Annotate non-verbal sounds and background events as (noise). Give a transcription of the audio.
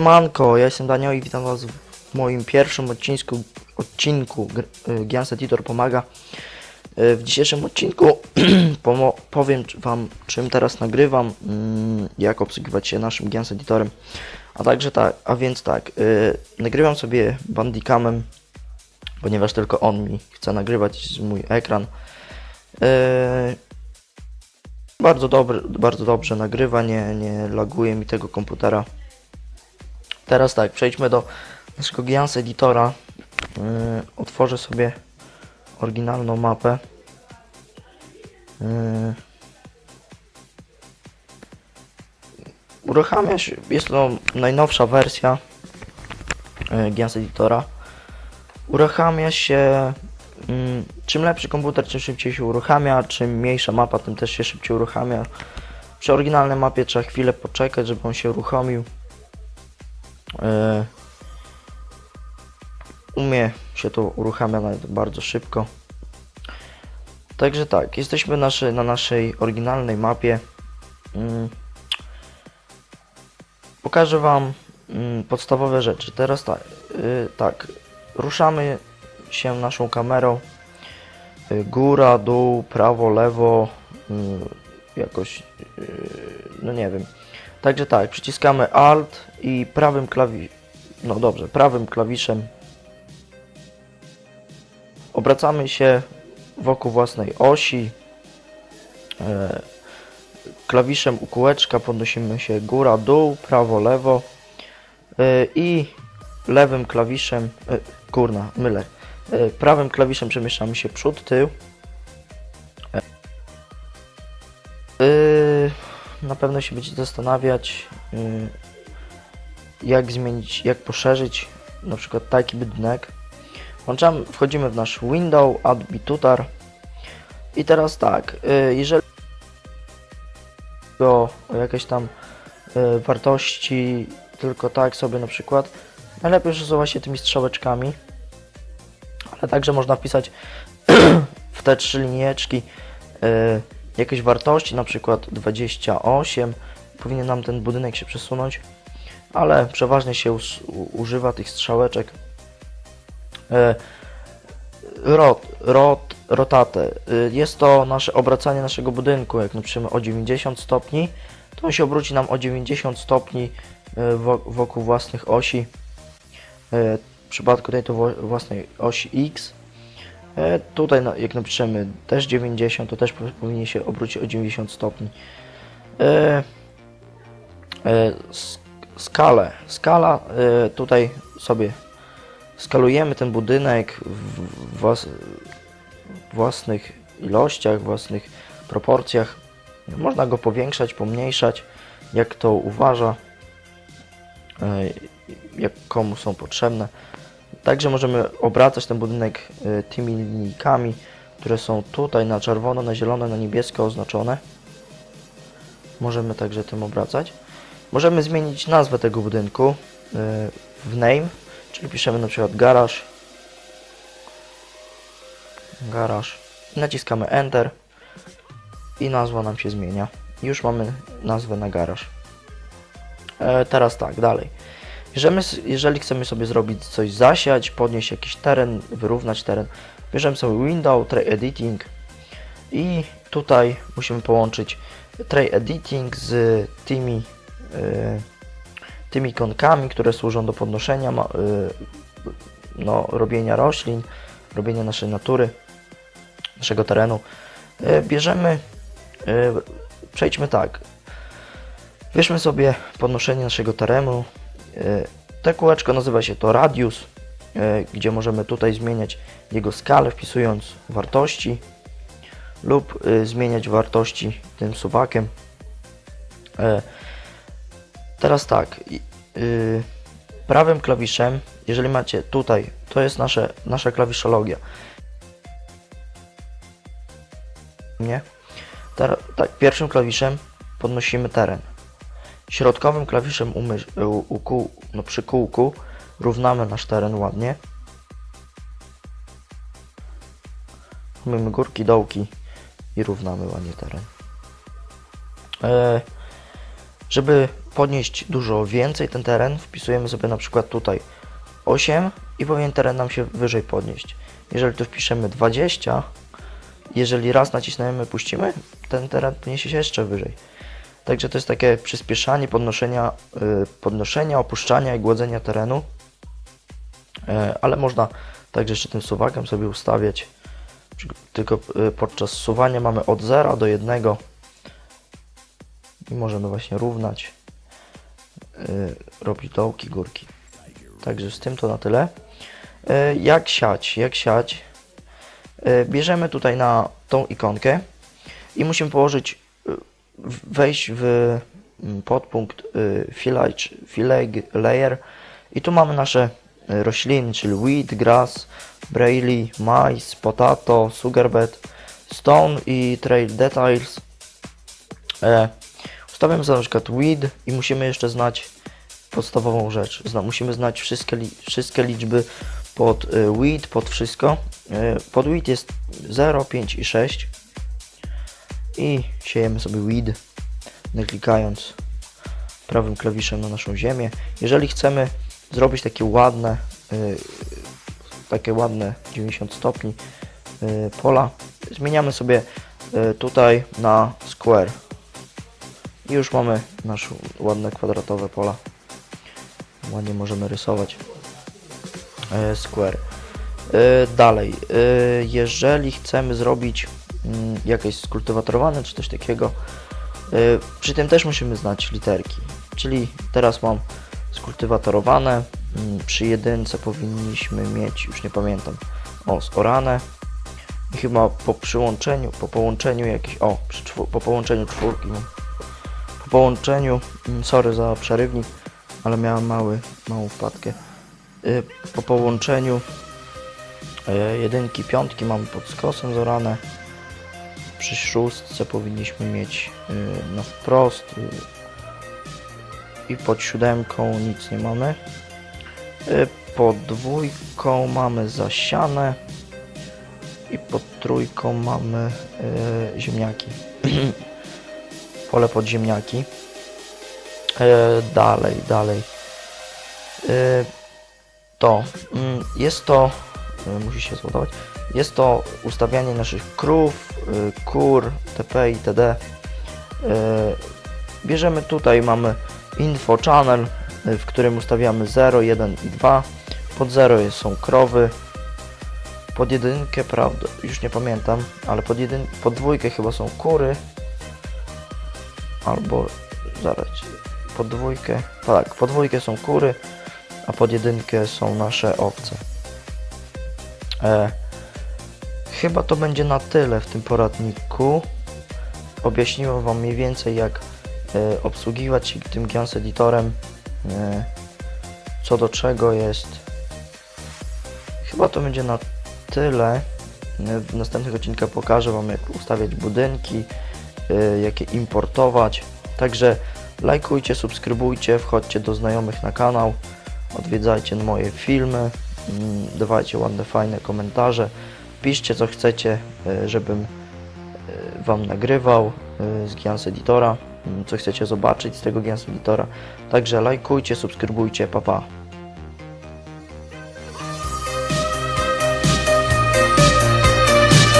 Manko, ja jestem Daniel i witam was w moim pierwszym odcinku, odcinku y, Giants Editor pomaga. Y, W dzisiejszym odcinku (clears throat) powiem wam czym teraz nagrywam, mm, jak obsługiwać się naszym Giants Editorem. A także tak, a więc tak, y, nagrywam sobie Bandicamem, ponieważ tylko on mi chce nagrywać z mój ekran. Bardzo dobry, bardzo dobrze nagrywa, nie, nie laguje mi tego komputera. Teraz tak, przejdźmy do naszego Giants Editora. Yy, otworzę sobie oryginalną mapę. Yy. Uruchamia się, jest to najnowsza wersja yy, Giants Editora. Uruchamia się, mm, czym lepszy komputer, tym szybciej się uruchamia, czym mniejsza mapa, tym też się szybciej uruchamia. Przy oryginalnej mapie trzeba chwilę poczekać, żeby on się uruchomił. E, umie się to uruchamia nawet bardzo szybko. Także tak, jesteśmy naszy, na naszej oryginalnej mapie. Mm. Pokażę Wam mm, podstawowe rzeczy. Teraz tak, tak, ruszamy się naszą kamerą. Y, góra, dół, prawo, lewo, y, jakoś, y, no nie wiem. Także tak, przyciskamy Alt i prawym klawi... No dobrze, prawym klawiszem obracamy się wokół własnej osi. E, klawiszem u kółeczka podnosimy się góra, dół, prawo, lewo e, i lewym klawiszem, e, kurna, mylę, prawym klawiszem przemieszczamy się przód, tył. Na pewno się będziecie zastanawiać, jak zmienić, jak poszerzyć na przykład taki budynek. Włączamy, wchodzimy w nasz window, add bitutar i teraz tak, y, jeżeli o, jakieś tam y, wartości, tylko tak sobie na przykład, najlepiej przesuwać się tymi strzałeczkami, ale także można wpisać (clears throat) w te trzy linijeczki y, jakieś wartości, na przykład 28, powinien nam ten budynek się przesunąć, ale przeważnie się używa tych strzałeczek. E, Rot, rot, rotate. Y, Jest to nasze obracanie naszego budynku. Jak napiszemy o 90 stopni, to on się obróci nam o 90 stopni wo- wokół własnych osi. W przypadku tej to własnej osi X. E, Tutaj jak napiszemy też 90, to też po- powinien się obrócić o 90 stopni. Sk- Skalę. Skala e, tutaj sobie skalujemy ten budynek w włas, własnych ilościach, własnych proporcjach. Można go powiększać, pomniejszać, jak to uważa, e, jak komu są potrzebne. Także możemy obracać ten budynek y, tymi linijkami, które są tutaj na czerwono, na zielono, na niebiesko oznaczone. Możemy także tym obracać. Możemy zmienić nazwę tego budynku y, w name, czyli piszemy na przykład garaż. Garaż. Naciskamy Enter i nazwa nam się zmienia. Już mamy nazwę na garaż. E, teraz tak, dalej. Jeżeli, jeżeli chcemy sobie zrobić coś zasiać, podnieść jakiś teren, wyrównać teren, bierzemy sobie Window, Tray Editing i tutaj musimy połączyć Tray Editing z tymi, tymi ikonkami, które służą do podnoszenia, y, no, robienia roślin, robienia naszej natury, naszego terenu. Y, bierzemy, y, przejdźmy tak, Wierzmy sobie podnoszenie naszego terenu. Te kółeczko nazywa się to radius, gdzie możemy tutaj zmieniać jego skalę wpisując wartości lub zmieniać wartości tym suwakiem. Teraz tak, i- y, prawym klawiszem, jeżeli macie tutaj, to jest nasze, nasza klawiszologia. Nie? Tak, pierwszym klawiszem podnosimy teren. Środkowym klawiszem u, u, kół, no przy kółku równamy nasz teren ładnie. Mamy górki, dołki i równamy ładnie teren. E, żeby podnieść dużo więcej ten teren, wpisujemy sobie na przykład tutaj 8 i powinien teren nam się wyżej podnieść. Jeżeli tu wpiszemy 20, jeżeli raz nacisnemy, puścimy, ten teren podniesie się jeszcze wyżej. Także to jest takie przyspieszanie podnoszenia, y, podnoszenia, opuszczania i głodzenia terenu. E, ale można także jeszcze tym suwakiem sobie ustawiać. Tylko y, podczas suwania mamy od 0 do 1 i możemy właśnie równać, y, robić dołki, górki. Także z tym to na tyle. Y, Jak siać? Jak siać? Y, Bierzemy tutaj na tą ikonkę i musimy położyć, wejść w mm, podpunkt village layer i tu mamy nasze rośliny, czyli wheat, grass, braille, mais, potato, sugarbet, stone i trail details. Ustawiamy sobie na przykład weed i musimy jeszcze znać podstawową rzecz. Zna, musimy znać wszystkie, li, wszystkie liczby pod y, weed, pod wszystko. Y, pod weed jest 0, 5 i 6. I siejemy sobie weed, klikając prawym klawiszem na naszą ziemię. Jeżeli chcemy zrobić takie ładne, y, takie ładne 90 stopni pola, zmieniamy sobie tutaj na square. I już mamy nasze ładne kwadratowe pola. Ładnie możemy rysować e, square. E, Dalej, e, jeżeli chcemy zrobić mm, jakieś skultywatorowane czy coś takiego, przy tym też musimy znać literki. Czyli teraz mam skultywatorowane, mm, przy jedynce powinniśmy mieć, już nie pamiętam, o, zorane. I chyba po przyłączeniu, po połączeniu jakiś, o, po połączeniu czwórki mam połączeniu, mm, sorry za przerywnik, ale miałem mały, małą wpadkę. Y, Po połączeniu y, jedynki, piątki mamy pod skosem zorane. Przy szóstce powinniśmy mieć y, na wprost y, i pod siódemką nic nie mamy. Pod dwójką mamy zasiane i pod trójką mamy ziemniaki. (clears throat) pole pod ziemniaki. E, dalej, dalej. E, to mm, jest to, e, musi się zładować, jest to ustawianie naszych krów, kur, tp itd. Bierzemy tutaj, mamy info channel, w którym ustawiamy 0, 1 i 2. Pod 0 jest, są krowy. Pod jedynkę, prawda, już nie pamiętam, ale pod, jedyn, pod dwójkę chyba są kury albo zaraz pod dwójkę. Tak, pod dwójkę są kury a pod jedynkę są nasze owce. E, chyba to będzie na tyle w tym poradniku. Objaśniłem wam mniej więcej jak e, obsługiwać się tym Gians Editorem. E, co do czego jest chyba to będzie na tyle. E, w następnych odcinkach pokażę wam jak ustawiać budynki jakie importować. Także lajkujcie, subskrybujcie, wchodźcie do znajomych na kanał, odwiedzajcie moje filmy, mm, dawajcie ładne, fajne komentarze, piszcie co chcecie, y, żebym y, Wam nagrywał y, z Gians Editora, mm, co chcecie zobaczyć z tego Gians Editora. Także lajkujcie, subskrybujcie, pa pa.